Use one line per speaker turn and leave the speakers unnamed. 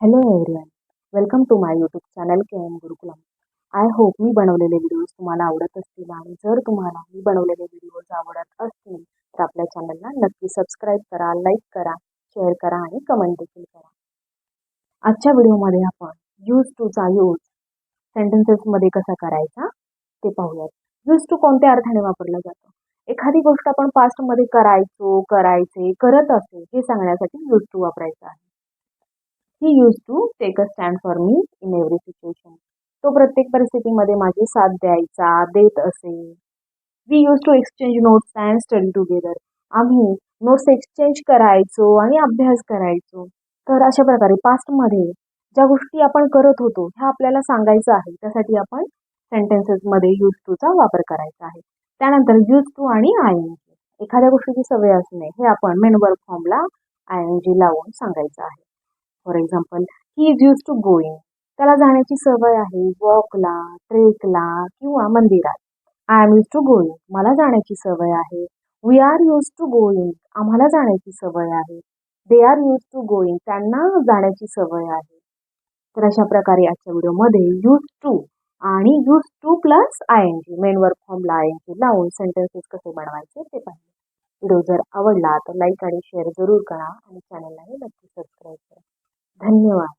Hello everyone welcome to my YouTube channel K M Gurukulam I hope मी बनवलेले videos तुम्हाला आवडत असतील आणि जर तुम्हाला मी बनवलेले व्हिडिओज आवडत असतील तर आपल्या चॅनलला नक्की सबस्क्राईब करा लाईक करा शेअर करा आणि कमेंट देखील करा. आजच्या व्हिडिओमध्ये आपण यूज टूचा यूज सेंटेन्सेसमध्ये कसा करायचा ते पाहूयात. यूज टू कोणत्या अर्थाने वापरला जातो? एखादी गोष्ट आपण पास्टमध्ये करायचो करायचे करत असे हे सांगण्यासाठी यूज टू वापरायचं आहे. He use to take a stand for me in every situation तो प्रत्येक परिस्थितीमध्ये माझी साथ द्यायचा देत असे. We use to exchange notes and study together आम्ही नोट्स एक्सचेंज करायचो आणि अभ्यास करायचो. तर अशा प्रकारे पास्टमध्ये ज्या गोष्टी आपण करत होतो ह्या आपल्याला सांगायचं आहे त्यासाठी आपण सेंटेन्सेसमध्ये यूज टूचा वापर करायचा आहे. त्यानंतर यूज टू आणि आय एन जी एखाद्या गोष्टीची सवय असणे हे आपण मेन फॉर्मला आय एन जी लावून सांगायचं आहे. For example he is use to going त्याला जाण्याची सवय आहे वॉकला ट्रेकला किंवा मंदिरात. I am use to going मला जाण्याची सवय आहे. We are use to going आम्हाला जाण्याची सवय आहे. They are use to going त्यांना जाण्याची सवय आहे. तर अशा प्रकारे आजच्या व्हिडिओमध्ये यूज टू आणि use to plus I N G main verb फॉर्मला I N G लावून सेंटेन्सेस कसे बनवायचे ते पाहिजे. व्हिडिओ जर आवडला तर लाईक आणि शेअर जरूर करा आणि चॅनललाही नक्की सबस्क्राईब धन्यवाद